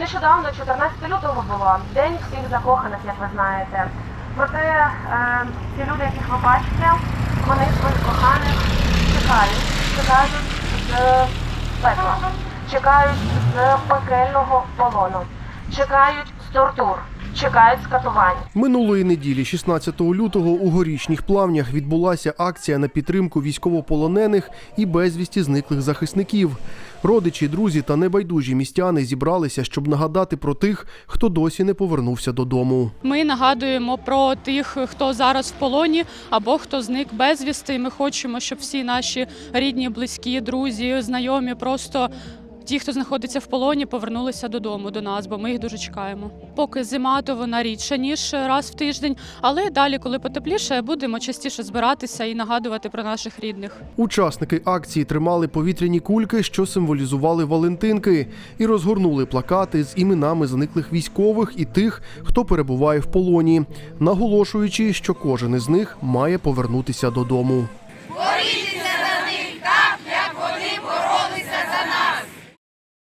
Нещодавно, 14 лютого було, день всіх закоханих, як ви знаєте. Проте е, ті люди, яких ви бачите, вони своїх коханих чекають, чекають з пекла, чекають з пекельного полону, чекають з тортур, чекають з катувань. Минулої неділі, 16 лютого, у горішніх плавнях відбулася акція на підтримку військовополонених і безвісті зниклих захисників. Родичі, друзі та небайдужі містяни зібралися, щоб нагадати про тих, хто досі не повернувся додому. Ми нагадуємо про тих, хто зараз в полоні або хто зник безвісти. Ми хочемо, щоб всі наші рідні, близькі, друзі, знайомі, просто ті, хто знаходиться в полоні, повернулися додому до нас, бо ми їх дуже чекаємо. Поки зима, то вона рідша ніж раз в тиждень, але далі, коли потепліше, будемо частіше збиратися і нагадувати про наших рідних. Учасники акції тримали повітряні кульки, що символізували Валентинки, і розгорнули плакати з іменами зниклих військових і тих, хто перебуває в полоні, наголошуючи, що кожен із них має повернутися додому.